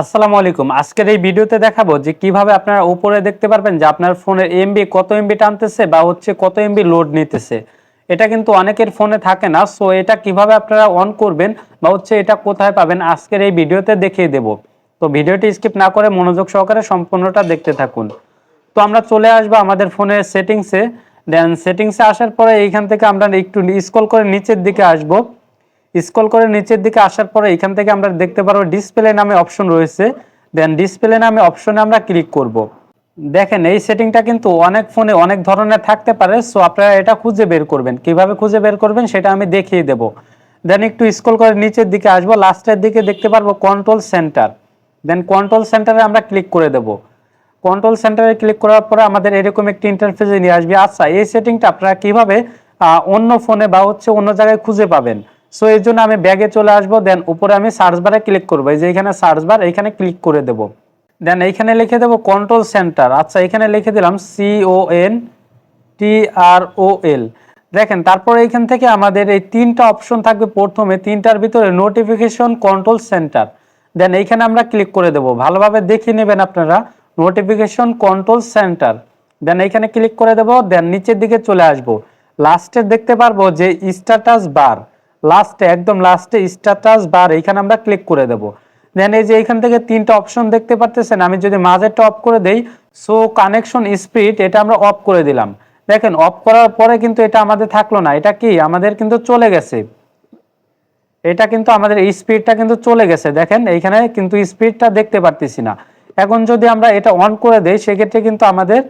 আসসালামু আলাইকুম। আজকের এই ভিডিওতে দেখাবো যে কীভাবে আপনারা উপরে দেখতে পারবেন যে আপনার ফোনের এমবি কত এমবি টানতেছে বা হচ্ছে কত এমবি লোড নিতেছে। এটা কিন্তু অনেকের ফোনে থাকে না সো এটা কীভাবে আপনারা অন করবেন বা হচ্ছে এটা কোথায় পাবেন আজকের এই ভিডিওতে দেখিয়ে দেব। তো ভিডিওটি স্কিপ না করে মনোযোগ সহকারে সম্পূর্ণটা দেখতে থাকুন। তো আমরা চলে আসব আমাদের ফোনের সেটিংসে দেন সেটিংসে আসার পরে এইখান থেকে আমরা একটু স্ক্রল করে নিচের দিকে আসব। স্ক্রল করে নিচের দিকে আসার পরে এখান থেকে আমরা দেখতে পারব ডিসপ্লে নামে অপশন রয়েছে। দেন ডিসপ্লে নামে অপশনে আমরা ক্লিক করব। দেখেন, এই সেটিংটা কিন্তু অনেক ফোনে অনেক ধরনের থাকতে পারে সো আপনারা এটা খুঁজে বের করবেন। কীভাবে খুঁজে বের করবেন সেটা আমি দেখিয়ে দেব। দেন একটু স্ক্রল করে নিচের দিকে আসব লাস্টের দিকে দেখতে পারব কন্ট্রোল সেন্টার দেন কন্ট্রোল সেন্টারে আমরা ক্লিক করে দেব। কন্ট্রোল সেন্টারে ক্লিক করার পরে আমাদের এরকম একটি ইন্টারফেসে নিয়ে আসবে। আচ্ছা এই সেটিংটা আপনারা কীভাবে অন্য ফোনে বা হচ্ছে অন্য জায়গায় খুঁজে পাবেন? সো এই জন্য আমি ব্যাগে চলে আসব দেন উপরে আমি সার্চ বারে ক্লিক করব। এই যে এখানে সার্চ বার এখানে ক্লিক করে দেব। দেন এইখানে লিখে দেবো কন্ট্রোল সেন্টার আচ্ছা এখানে লিখে দিলাম সি ও এন টি আর ও এল দেখেন, তারপরে এইখান থেকে আমাদের এই তিনটা অপশন থাকবে প্রথমে। তিনটার ভিতরে নোটিফিকেশন কন্ট্রোল সেন্টার দেন এইখানে আমরা ক্লিক করে দেব। ভালোভাবে দেখে নেবেন আপনারা। নোটিফিকেশন কন্ট্রোল সেন্টার দেন এইখানে ক্লিক করে দেব। দেন নিচের দিকে চলে আসব। লাস্টে দেখতে পারব যে স্ট্যাটাস বার লাস্টে একদম লাস্টে স্ট্যাটাস বার এইখানে আমরা ক্লিক করে দেব। দেন এই যে এখান থেকে তিনটা অপশন দেখতে পারতেছেন, আমি যদি মাঝেরটা অফ করে দেই সো কানেকশন স্পিড এটা আমরা অফ করে দিলাম। দেখেন অফ করার পরে কিন্তু এটা আমাদের থাকল না। এটা কি? আমাদের কিন্তু চলে গেছে। এটা কিন্তু আমাদের স্পিডটা কিন্তু চলে গেছে। দেখেন, এইখানে কিন্তু স্পিডটা দেখতে পারতেছি না। এখন যদি আমরা এটা অন করে দেই, সেক্ষেত্রে কিন্তু আমাদের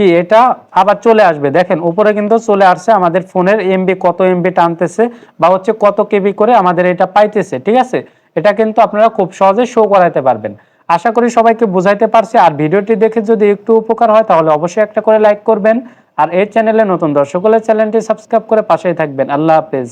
কি এটা আবার চলে আসবে? দেখেন, উপরে কিন্তু চলে আসছে আমাদের ফোনের এমবি কত এমবি টানতেছে বা হচ্ছে কত কেবি করে আমাদের এটা পাইতেছে, ঠিক আছে? এটা কিন্তু আপনারা খুব সহজে শো করাতে পারবেন। আশা করি সবাইকে বুঝাইতে পারছি। আর ভিডিওটি দেখে যদি একটু উপকার হয়, তাহলে অবশ্যই একটা করে লাইক করবেন। আর এই চ্যানেলে নতুন দর্শক হলে চ্যানেলটি সাবস্ক্রাইব করে পাশেই থাকবেন। আল্লাহ হাফেজ।